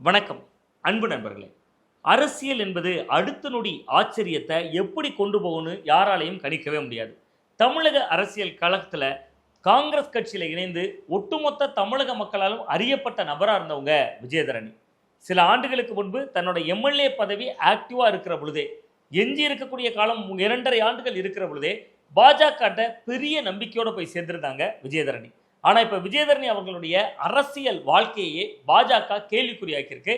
வணக்கம் அன்பு நண்பர்களே. அரசியல் என்பது அடுத்த நொடி ஆச்சரியத்தை எப்படி கொண்டு போகணும்னு யாராலையும் கணிக்கவே முடியாது. தமிழக அரசியல் களத்தில் காங்கிரஸ் கட்சியில் இணைந்து ஒட்டுமொத்த தமிழக மக்களாலும் அறியப்பட்ட நபராக இருந்தவங்க விஜயதரணி. சில ஆண்டுகளுக்கு முன்பு தன்னோட எம்எல்ஏ பதவி ஆக்டிவாக இருக்கிற பொழுதே எஞ்சி இருக்கக்கூடிய காலம் இரண்டரை ஆண்டுகள் இருக்கிற பொழுதே பாஜக பெரிய நம்பிக்கையோடு போய் சேர்ந்திருந்தாங்க விஜயதரணி. ஆனால் இப்போ விஜயதரணி அவர்களுடைய அரசியல் வாழ்க்கையே பாஜக கேள்விக்குறியாக்கியிருக்கு.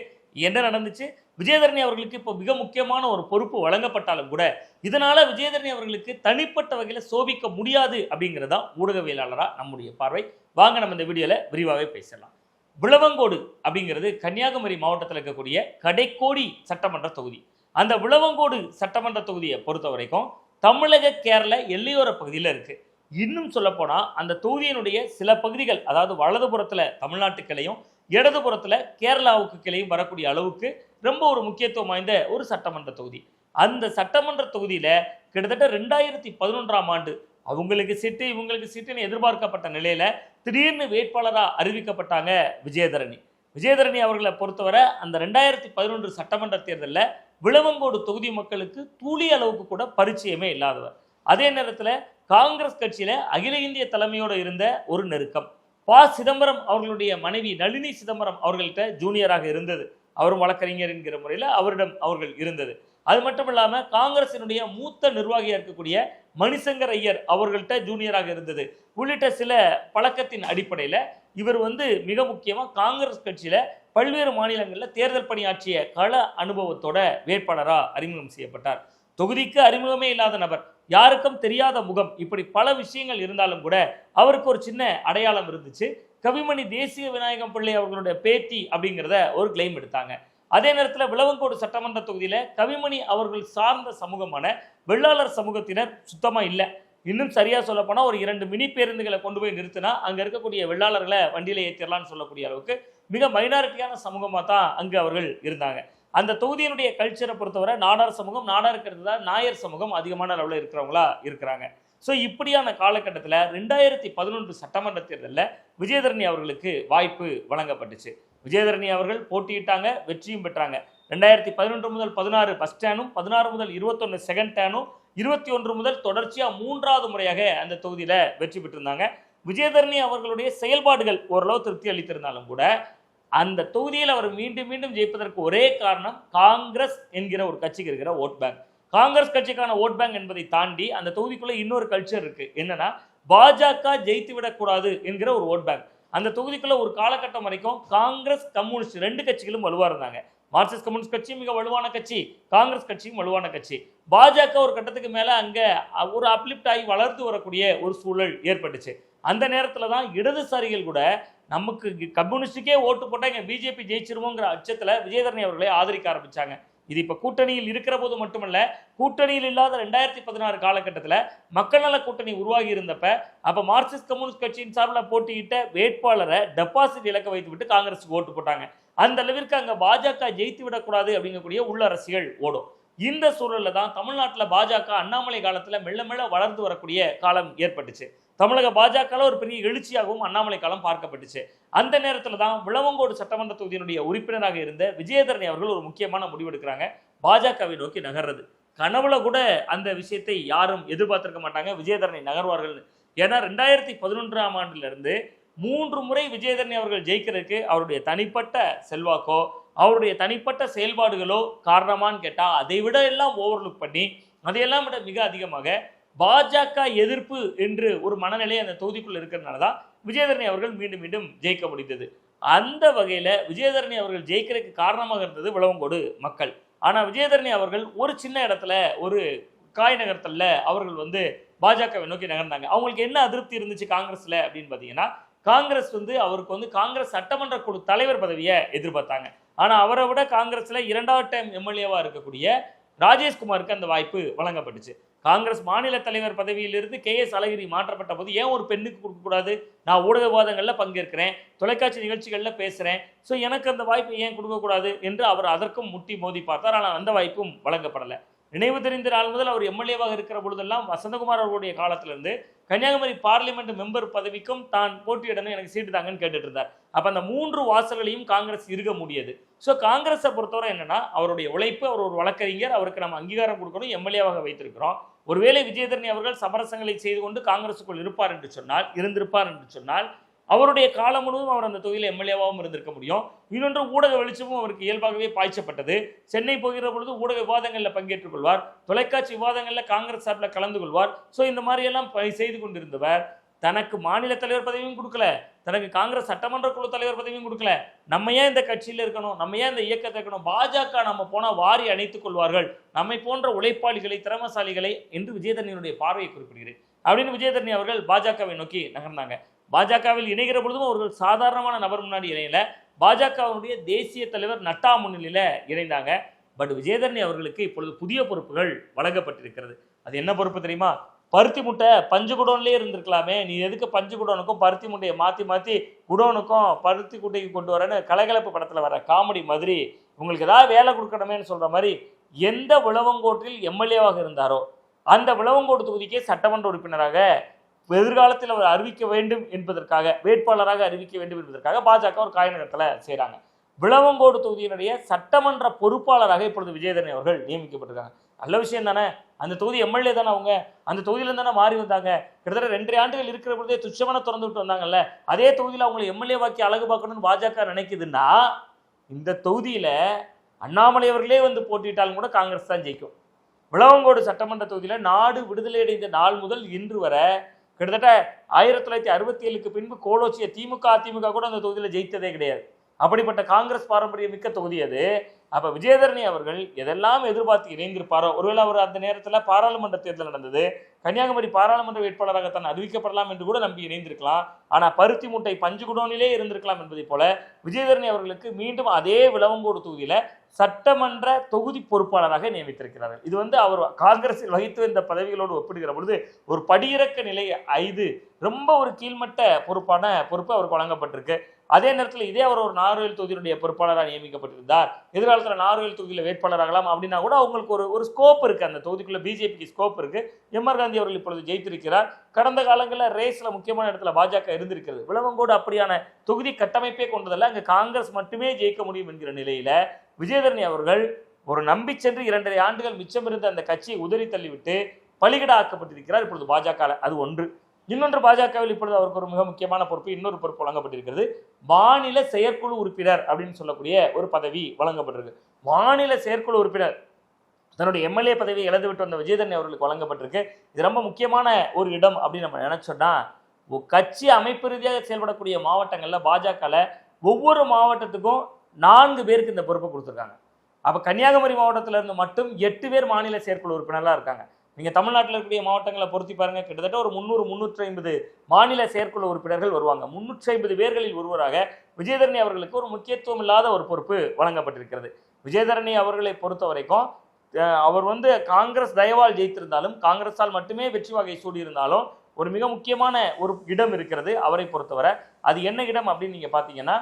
என்ன நடந்துச்சு? விஜயதரணி அவர்களுக்கு இப்போ மிக முக்கியமான ஒரு பொறுப்பு வழங்கப்பட்டாலும் கூட இதனால விஜயதரணி அவர்களுக்கு தனிப்பட்ட வகையில் சோபிக்க முடியாது அப்படிங்கிறதான் ஊடகவியலாளராக நம்முடைய பார்வை. வாங்க நம்ம இந்த வீடியோவில் விரிவாகவே பேசலாம். விளவங்கோடு அப்படிங்கிறது கன்னியாகுமரி மாவட்டத்தில் இருக்கக்கூடிய கடைக்கோடி சட்டமன்ற தொகுதி. அந்த விளவங்கோடு சட்டமன்ற தொகுதியை பொறுத்த வரைக்கும் தமிழக கேரள எல்லையோர பகுதியில் இருக்குது இன்னும் சொல்லப்போனால் அந்த தொகுதியினுடைய சில பகுதிகள் அதாவது வலதுபுறத்தில் தமிழ்நாட்டு கிளையும் இடதுபுறத்தில் கேரளாவுக்கு கிளையும் வரக்கூடிய அளவுக்கு ரொம்ப ஒரு முக்கியத்துவம் வாய்ந்த ஒரு சட்டமன்ற தொகுதி. அந்த சட்டமன்ற தொகுதியில் கிட்டத்தட்ட ரெண்டாயிரத்தி பதினொன்றாம் ஆண்டு அவங்களுக்கு சீட்டு இவங்களுக்கு சீட்டுன்னு எதிர்பார்க்கப்பட்ட நிலையில் திடீர்னு வேட்பாளராக அறிவிக்கப்பட்டாங்க விஜயதரணி. விஜயதரணி அவர்களை பொறுத்தவரை அந்த ரெண்டாயிரத்தி பதினொன்று சட்டமன்ற தேர்தலில் விளவங்கோடு தொகுதி மக்களுக்கு தூளி அளவுக்கு கூட பரிச்சயமே இல்லாதவர். அதே நேரத்தில் காங்கிரஸ் கட்சியில் அகில இந்திய தலைமையோடு இருந்த ஒரு நெருக்கம். ப. சிதம்பரம் அவர்களுடைய மனைவி நளினி சிதம்பரம் அவர்கள்ட்ட ஜூனியராக இருந்தது. அவரும் வழக்கறிஞர் என்கிற முறையில் அவரிடம் அவர்கள் இருந்தது. அது மட்டும் இல்லாமல் காங்கிரசினுடைய மூத்த நிர்வாகியாக இருக்கக்கூடிய மணிசங்கர் ஐயர் அவர்கள்ட்ட ஜூனியராக இருந்தது. உள்ளிட்ட சில பழக்கத்தின் அடிப்படையில் இவர் வந்து மிக முக்கியமாக காங்கிரஸ் கட்சியில் பல்வேறு மாநிலங்களில் தேர்தல் பணியாற்றிய கள அனுபவத்தோட வேட்பாளராக அறிமுகம் செய்யப்பட்டார். தொகுதிக்கு அறிமுகமே இல்லாத நபர். யாருக்கும் தெரியாத முகம். இப்படி பல விஷயங்கள் இருந்தாலும் கூட அவருக்கு ஒரு சின்ன அடையாளம் இருந்துச்சு. கவிமணி தேசிய விநாயகம் பிள்ளை அவர்களுடைய பேத்தி அப்படிங்கிறத ஒரு கிளைம் எடுத்தாங்க. அதே நேரத்தில் விளவங்கோடு சட்டமன்ற தொகுதியில் கவிமணி அவர்கள் சார்ந்த சமூகமான வெள்ளாளர் சமூகத்தினர் சுத்தமாக இல்லை. இன்னும் சரியாக சொல்லப்போனால் ஒரு இரண்டு மினி பேருந்துகளை கொண்டு போய் நிறுத்தினா அங்கே இருக்கக்கூடிய வெள்ளாளர்களை வண்டியில் ஏற்றிடலான்னு சொல்லக்கூடிய அளவுக்கு மிக மைனாரிட்டியான சமூகமாக தான் அங்கே அவர்கள் இருந்தாங்க. அந்த தொகுதியினுடைய கல்ச்சரை பொறுத்தவரை நாடார் சமூகம் நாடார் தான் நாயர் சமூகம் அதிகமான அளவில் இருக்கிறவங்களா இருக்கிறாங்க. ஸோ இப்படியான காலகட்டத்தில் ரெண்டாயிரத்தி பதினொன்று சட்டமன்ற தேர்தலில் விஜயதரணி அவர்களுக்கு வாய்ப்பு வழங்கப்பட்டுச்சு. விஜயதரணி அவர்கள் போட்டியிட்டாங்க வெற்றியும் பெற்றாங்க. ரெண்டாயிரத்தி பதினொன்று முதல் பதினாறு ஃபஸ்ட் டேனும் பதினாறு முதல் இருபத்தொன்று செகண்ட் டேனும் இருபத்தி ஒன்று முதல் தொடர்ச்சியாக மூன்றாவது முறையாக அந்த தொகுதியில் வெற்றி பெற்றிருந்தாங்க. விஜயதரணி அவர்களுடைய செயல்பாடுகள் ஓரளவு திருப்தி அளித்திருந்தாலும் கூட அந்த தொகுதியில் அவர் மீண்டும் மீண்டும் ஜெயிப்பதற்கு ஒரே காரணம் காங்கிரஸ் என்கிற ஒரு கட்சிக்கு இருக்கிற ஓட் பேங்க் காங்கிரஸ் கட்சிக்கான ஓட் பேங்க் என்பதை தாண்டி அந்த தொகுதிக்குள்ள இன்னொரு கல்ச்சர் இருக்கு. என்னன்னா பாஜக ஜெயித்து விடக்கூடாது என்கிற ஒரு ஓட் பேங்க் அந்த தொகுதிக்குள்ள ஒரு காலகட்டம் வரைக்கும் காங்கிரஸ் கம்யூனிஸ்ட் ரெண்டு கட்சிகளும் வலுவா இருந்தாங்க. மார்க்சிஸ்ட் கம்யூனிஸ்ட் கட்சியும் மிக வலுவான கட்சி காங்கிரஸ் கட்சியும் வலுவான கட்சி. பாஜக ஒரு கட்டத்துக்கு மேலே அங்கே ஒரு அப்லிப்ட் ஆகி வளர்ந்து வரக்கூடிய ஒரு சூழல் ஏற்பட்டுச்சு. அந்த நேரத்தில் தான் இடதுசாரிகள் கூட நமக்கு கம்யூனிஸ்டுக்கே ஓட்டு போட்டால் இங்கே பிஜேபி ஜெயிச்சிருமோங்கிற அச்சத்தில் விஜயதரணி அவர்களை ஆதரிக்க ஆரம்பிச்சாங்க. இது இப்போ கூட்டணியில் இருக்கிற போது மட்டுமல்ல கூட்டணியில் இல்லாத ரெண்டாயிரத்தி பதினாறு காலகட்டத்தில் மக்கள் நல கூட்டணி உருவாகி இருந்தப்ப அப்போ மார்க்சிஸ்ட் கம்யூனிஸ்ட் கட்சியின் சார்பில் போட்டியிட்ட வேட்பாளரை டெபாசிட் இலக்க வைத்து விட்டு காங்கிரஸுக்கு ஓட்டு போட்டாங்க. அந்த அளவிற்கு அங்கே பாஜக ஜெயித்து விடக்கூடாது அப்படிங்கக்கூடிய உள்ளரசிகள் ஓடும். இந்த சூழலில் தான் தமிழ்நாட்டில் பாஜக அண்ணாமலை காலத்தில் மெல்ல மெல்ல வளர்ந்து வரக்கூடிய காலம் ஏற்பட்டுச்சு. தமிழக பாஜகவில் ஒரு பெரிய எழுச்சியாகவும் அண்ணாமலை காலம் பார்க்கப்பட்டுச்சு. அந்த நேரத்தில் தான் விளவங்கோடு சட்டமன்ற தொகுதியினுடைய உறுப்பினராக இருந்த விஜயதரணி அவர்கள் ஒரு முக்கியமான முடிவெடுக்கிறாங்க பாஜகவை நோக்கி நகர்றது. கனவுல கூட அந்த விஷயத்தை யாரும் எதிர்பார்த்திருக்க மாட்டாங்க விஜயதரணி நகர்வார்கள். ஏன்னா ரெண்டாயிரத்தி பதினொன்றாம் ஆண்டுல இருந்து மூன்று முறை விஜயதரணி அவர்கள் ஜெயிக்கிறதுக்கு அவருடைய தனிப்பட்ட செல்வாக்கோ அவருடைய தனிப்பட்ட செயல்பாடுகளோ காரணமான்னு கேட்டால் அதை விட எல்லாம் ஓவர்லுக் பண்ணி அதையெல்லாம் விட மிக அதிகமாக பாஜக எதிர்ப்பு என்று ஒரு மனநிலை அந்த தொகுதிக்குள்ள இருக்கிறதுனால தான் விஜயதரணி அவர்கள் மீண்டும் மீண்டும் ஜெயிக்க முடிந்தது. அந்த வகையில் விஜயதரணி அவர்கள் ஜெயிக்கிறதுக்கு காரணமாக இருந்தது விளவங்கோடு மக்கள். ஆனால் விஜயதரணி அவர்கள் ஒரு சின்ன இடத்துல ஒரு காய் நகரத்தில் அவர்கள் வந்து பாஜகவை நோக்கி நகர்ந்தாங்க. அவங்களுக்கு என்ன அதிருப்தி இருந்துச்சு காங்கிரஸில் அப்படின்னு பார்த்தீங்கன்னா காங்கிரஸ் வந்து அவருக்கு வந்து காங்கிரஸ் சட்டமன்ற குழு தலைவர் பதவியை எதிர்பார்த்தாங்க. ஆனால் அவரை விட காங்கிரஸில் இரண்டாவது டைம் எம்எல்ஏவாக இருக்கக்கூடிய ராஜேஷ்குமாருக்கு அந்த வாய்ப்பு வழங்கப்பட்டுச்சு. காங்கிரஸ் மாநில தலைவர் பதவியிலிருந்து கே எஸ் அழகிரி மாற்றப்பட்ட போது ஏன் ஒரு பெண்ணுக்கு கொடுக்கக்கூடாது நான் ஊடக விவாதங்களில் பங்கேற்கிறேன் தொலைக்காட்சி நிகழ்ச்சிகளில் பேசுகிறேன் ஸோ எனக்கு அந்த வாய்ப்பு ஏன் கொடுக்கக்கூடாது என்று அவர் அதற்கும் முட்டி மோதி பார்த்தார். ஆனால் அந்த வாய்ப்பும் வழங்கப்படலை. நினைவு தெரிந்த நாள் முதல் அவர் எம்எல்ஏவாக இருக்கிற பொழுதெல்லாம் வசந்தகுமார் அவர்களுடைய காலத்திலிருந்து கன்னியாகுமரி பார்லிமெண்ட் மெம்பர் பதவிக்கும் தான் போட்டியிடணும் எனக்கு சீட்டு தாங்கன்னு கேட்டுட்டு இருந்தார். அப்போ அந்த மூன்று வாசல்களையும் காங்கிரஸ் இருக்க முடியாது. ஸோ காங்கிரஸை பொறுத்தவரை என்னன்னா அவருடைய உழைப்பு அவர் ஒரு வழக்கறிஞர் அவருக்கு நம்ம அங்கீகாரம் கொடுக்கணும் எம்எல்ஏவாக வைத்திருக்கிறோம். ஒருவேளை விஜயதரணி அவர்கள் சமரசங்களை செய்து கொண்டு காங்கிரஸுக்குள் இருப்பார் என்று சொன்னால் இருந்திருப்பார் என்று சொன்னால் அவருடைய காலம் முழுவதும் அவர் அந்த தொகுதியில் எம்எல்ஏவாகவும் இருந்திருக்க முடியும். இன்னொன்று ஊடக வெளிச்சமும் அவருக்கு இயல்பாகவே பாய்ச்சப்பட்டது. சென்னை போகிற பொழுது ஊடக விவாதங்களில் பங்கேற்றுக் கொள்வார். தொலைக்காட்சி விவாதங்களில் காங்கிரஸ் சார்பில் கலந்து கொள்வார். ஸோ இந்த மாதிரியெல்லாம் செய்து கொண்டிருந்தவர். தனக்கு மாநில தலைவர் பதவியும் கொடுக்கல. தனக்கு காங்கிரஸ் சட்டமன்ற குழு தலைவர் பதவியும் கொடுக்கல. நம்ம ஏன் இந்த கட்சியில் இருக்கணும்? நம்ம ஏன் இந்த இயக்கத்தை இருக்கணும்? பாஜக நம்ம போனால் வாரி அணைத்துக் கொள்வார்கள். நம்மை போன்ற உழைப்பாளிகளை திறமசாலிகளை என்று விஜயதரணியினுடைய பார்வையை குறிப்பிடுகிறேன். அப்படின்னு விஜயதரணி அவர்கள் பாஜகவை நோக்கி நகர்ந்தாங்க. பாஜகவில் இணைகிற பொழுதும் அவர்கள் சாதாரணமான நபர் முன்னாடி இணையல. பாஜகவினுடைய தேசிய தலைவர் நட்டா முன்னிலையில் இணைந்தாங்க. பட் விஜயதரணி அவர்களுக்கு இப்பொழுது புதிய பொறுப்புகள் வழங்கப்பட்டிருக்கிறது. அது என்ன பொறுப்பு தெரியுமா? பருத்தி முட்டை பஞ்சு குடோன்லேயே இருந்திருக்கலாமே. நீ எதுக்கு பஞ்சு குடோனுக்கும் பருத்தி முட்டையை மாற்றி மாற்றி குடோனுக்கும் பருத்தி குட்டைக்கு கொண்டு வரேன்னு கலகலப்பு படத்தில் வர காமெடி மாதிரி உங்களுக்கு ஏதாவது வேலை கொடுக்கணுமேன்னு சொல்கிற மாதிரி எந்த விளவங்கோட்டில் எம்எல்ஏவாக இருந்தாரோ அந்த விளவங்கோடு தொகுதிக்கே சட்டமன்ற உறுப்பினராக எதிர்காலத்தில் அவர் அறிவிக்க வேண்டும் என்பதற்காக வேட்பாளராக அறிவிக்க வேண்டும் என்பதற்காக பாஜக ஒரு காய்நகரத்தில் செய்கிறாங்க விளவங்கோடு தொகுதியினுடைய சட்டமன்ற பொறுப்பாளராக இப்பொழுது விஜயதரணி அவர்கள் நியமிக்கப்பட்டிருக்காங்க. நல்ல விஷயம் தானே? அந்த தொகுதி எம்எல்ஏ தானே அவங்க? அந்த தொகுதியிலேருந்து தானே மாறி வந்தாங்க? கிட்டத்தட்ட ரெண்டரை ஆண்டுகள் இருக்கிற பொழுதே துச்சமான திறந்து விட்டு வந்தாங்கல்ல? அதே தொகுதியில் அவங்களை எம்எல்ஏ வாக்கி அழகு பார்க்கணும்னு பாஜக நினைக்குதுன்னா இந்த தொகுதியில் அண்ணாமலை அவர்களே வந்து போட்டியிட்டாலும் கூட காங்கிரஸ் தான் ஜெயிக்கும். விளவங்கோடு சட்டமன்ற தொகுதியில் நாடு விடுதலை அடைந்த நாள் முதல் இன்று வரை கிட்டத்தட்ட ஆயிரத்தி தொள்ளாயிரத்தி அறுபத்தி ஏழுக்கு பின்பு கோலோச்சிய திமுக அதிமுக கூட அந்த தொகுதியில் ஜெயித்ததே கிடையாது. அப்படிப்பட்ட காங்கிரஸ் பாரம்பரிய மிக்க தொகுதி அது. அப்போ விஜயதரணி அவர்கள் எதெல்லாம் எதிர்பார்த்து இணைந்திருப்பாரோ ஒருவேளை அவர் அந்த நேரத்தில் பாராளுமன்ற தேர்தல் நடந்தது கன்னியாகுமரி பாராளுமன்ற வேட்பாளராக தான் அறிவிக்கப்படலாம் என்று கூட நம்பி இணைந்திருக்கலாம். ஆனால் பருத்தி மூட்டை பஞ்சு குடோனிலே இருந்திருக்கலாம் என்பதை போல விஜயதரணி அவர்களுக்கு மீண்டும் அதே விளவங்கோடு தொகுதியில் சட்டமன்ற தொகுதி பொறுப்பாளராக நியமித்திருக்கிறார்கள் இது வந்து அவர் காங்கிரஸில் வகித்து வந்த பதவிகளோடு ஒப்பிடுகிற பொழுது ஒரு படியிறக்க நிலை ஐந்து ரொம்ப ஒரு கீழ்மட்ட பொறுப்பான பொறுப்பு அவருக்கு வழங்கப்பட்டிருக்கு. அதே நேரத்தில் இதே அவர் ஒரு நார்வேல் தொகுதியினுடைய பொறுப்பாளராக நியமிக்கப்பட்டிருந்தார். எதிர்காலத்தில் நார்வேல் தொகுதியில் வேட்பாளராகலாம் அப்படின்னா கூட அவங்களுக்கு ஒரு ஒரு ஸ்கோப் இருக்கு. அந்த தொகுதிக்குள்ள பிஜேபிக்கு ஸ்கோப் இருக்கு. எம்ஆர் காந்தி அவர்கள் இப்பொழுது ஜெயித்திருக்கிறார். கடந்த காலங்களில் ரேஸில் முக்கியமான இடத்துல பாஜக இருந்திருக்கிறது. விளவங்கோடு அப்படியான தொகுதி கட்டமைப்பே கொண்டதல்ல. அங்கே காங்கிரஸ் மட்டுமே ஜெயிக்க முடியும் என்கிற நிலையில் விஜயதரணி அவர்கள் ஒரு நம்பி சென்று இரண்டரை ஆண்டுகள் மிச்சம் இருந்த அந்த கட்சியை உதறி தள்ளிவிட்டு பலிகிட ஆக்கப்பட்டிருக்கிறார் இப்பொழுது பாஜக அது ஒன்று. இன்னொன்று பாஜகவில் இப்பொழுது அவருக்கு ஒரு மிக முக்கியமான பொறுப்பு இன்னொரு பொறுப்பு வழங்கப்பட்டிருக்கிறது. மாநில செயற்குழு உறுப்பினர் அப்படின்னு சொல்லக்கூடிய ஒரு பதவி வழங்கப்பட்டிருக்கு. மாநில செயற்குழு உறுப்பினர் தன்னுடைய எம்எல்ஏ பதவியை இழந்துவிட்டு வந்த விஜயதன் அவர்களுக்கு வழங்கப்பட்டிருக்கு. இது ரொம்ப முக்கியமான ஒரு இடம் அப்படின்னு நம்ம நினைச்சோம்னா கட்சி அமைப்பு ரீதியாக செயல்படக்கூடிய மாவட்டங்களில் பாஜகவில் ஒவ்வொரு மாவட்டத்துக்கும் நான்கு பேருக்கு இந்த பொறுப்பை கொடுத்துருக்காங்க. அப்போ கன்னியாகுமரி மாவட்டத்தில் இருந்து மட்டும் எட்டு பேர் மாநில செயற்குழு உறுப்பினர்களாக இருக்காங்க. நீங்கள் தமிழ்நாட்டில் இருக்கக்கூடிய மாவட்டங்களை பொருத்தி பாருங்கள் கிட்டத்தட்ட ஒரு முந்நூறு முந்நூற்றி ஐம்பது மாநில செயற்குழு உறுப்பினர்கள் வருவாங்க. முந்நூற்றி ஐம்பது பேர்களில் ஒருவராக விஜயதரணி அவர்களுக்கு ஒரு முக்கியத்துவம் இல்லாத ஒரு பொறுப்பு வழங்கப்பட்டிருக்கிறது. விஜயதரணி அவர்களை பொறுத்த வரைக்கும் அவர் வந்து காங்கிரஸ் தயவால் ஜெயித்திருந்தாலும் காங்கிரஸால் மட்டுமே வெற்றி வகை சூடியிருந்தாலும் ஒரு மிக முக்கியமான ஒரு இடம் இருக்கிறது அவரை பொறுத்தவரை. அது என்ன இடம் அப்படின்னு நீங்கள் பார்த்தீங்கன்னா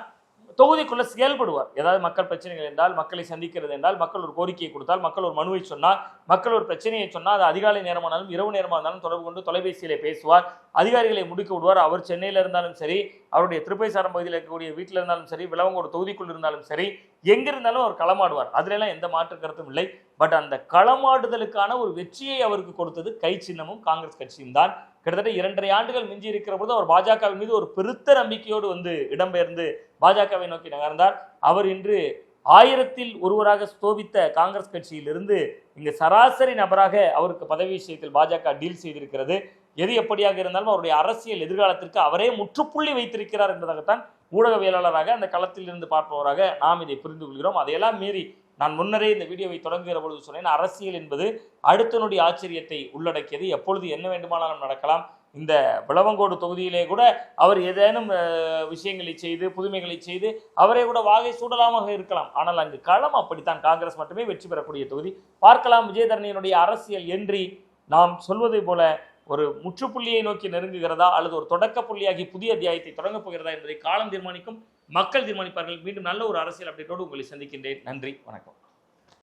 தொகுதிக்குள்ளே செயல்படுவார். ஏதாவது மக்கள் பிரச்சனைகள் என்றால் மக்களை சந்திக்கிறது என்றால் மக்கள் ஒரு கோரிக்கையை கொடுத்தால் மக்கள் ஒரு மனுவை சொன்னால் மக்கள் ஒரு பிரச்சனையை சொன்னால் அது அதிகாலை நேரமானாலும் இரவு நேரமாக இருந்தாலும் தொடர்பு கொண்டு தொலைபேசியிலே பேசுவார். அதிகாரிகளை முடிக்க விடுவார். அவர் சென்னையில் இருந்தாலும் சரி அவருடைய திருப்பைசாரம் பகுதியில் இருக்கக்கூடிய வீட்டில் இருந்தாலும் சரி விளவங்கோடு தொகுதிக்குள் இருந்தாலும் சரி எங்கிருந்தாலும் அவர் களமாடுவார். அதுலெல்லாம் எந்த மாற்று கருத்தும் இல்லை. பட் அந்த களமாடுதலுக்கான ஒரு வெற்றியை அவருக்கு கொடுத்தது கை சின்னமும் காங்கிரஸ் கட்சியும் தான். கிட்டத்தட்ட இரண்டரை ஆண்டுகள் மிஞ்சி இருக்கிற போது அவர் பாஜகவின் மீது ஒரு பெருத்த நம்பிக்கையோடு வந்து இடம்பெயர்ந்து பாஜகவை நோக்கி நகர்ந்தார். அவர் இன்று ஆயிரத்தில் ஒருவராக ஸ்தோபித்த காங்கிரஸ் கட்சியிலிருந்து இங்கு சராசரி நபராக அவருக்கு பதவி விஷயத்தில் பாஜக டீல் செய்திருக்கிறது. எது எப்படியாக இருந்தாலும் அவருடைய அரசியல் எதிர்காலத்திற்கு அவரே முற்றுப்புள்ளி வைத்திருக்கிறார் என்பதாகத்தான் ஊடகவியலாளராக அந்த களத்தில் இருந்து பார்ப்பவராக நாம் இதை புரிந்து கொள்கிறோம். அதையெல்லாம் மீறி நான் முன்னரே இந்த வீடியோவை தொடங்குகிற பொழுது சொன்னேன் அரசியல் என்பது அடுத்தனுடைய ஆச்சரியத்தை உள்ளடக்கியது. எப்பொழுது என்ன வேண்டுமானாலும் நடக்கலாம். இந்த விளவங்கோடு தொகுதியிலே கூட அவர் ஏதேனும் விஷயங்களை செய்து புதுமைகளை செய்து அவரே கூட வாகை சூடலாமாக இருக்கலாம். ஆனால் அங்கு களம் அப்படித்தான். காங்கிரஸ் மட்டுமே வெற்றி பெறக்கூடிய தொகுதி. பார்க்கலாம் விஜயதரணியினுடைய அரசியல் என்றி நாம் சொல்வதை போல ஒரு முற்றுப்புள்ளியை நோக்கி நெருங்குகிறதா அல்லது ஒரு தொடக்க புள்ளியாகி புதிய அத்தியாயத்தை தொடங்கப் போகிறதா என்பதை காலம் தீர்மானிக்கும் மக்கள் தீர்மானிப்பார்கள். மீண்டும் நல்ல ஒரு அரசியல் அப்டேட்டோடு உங்களை சந்திக்கின்றேன். நன்றி வணக்கம்.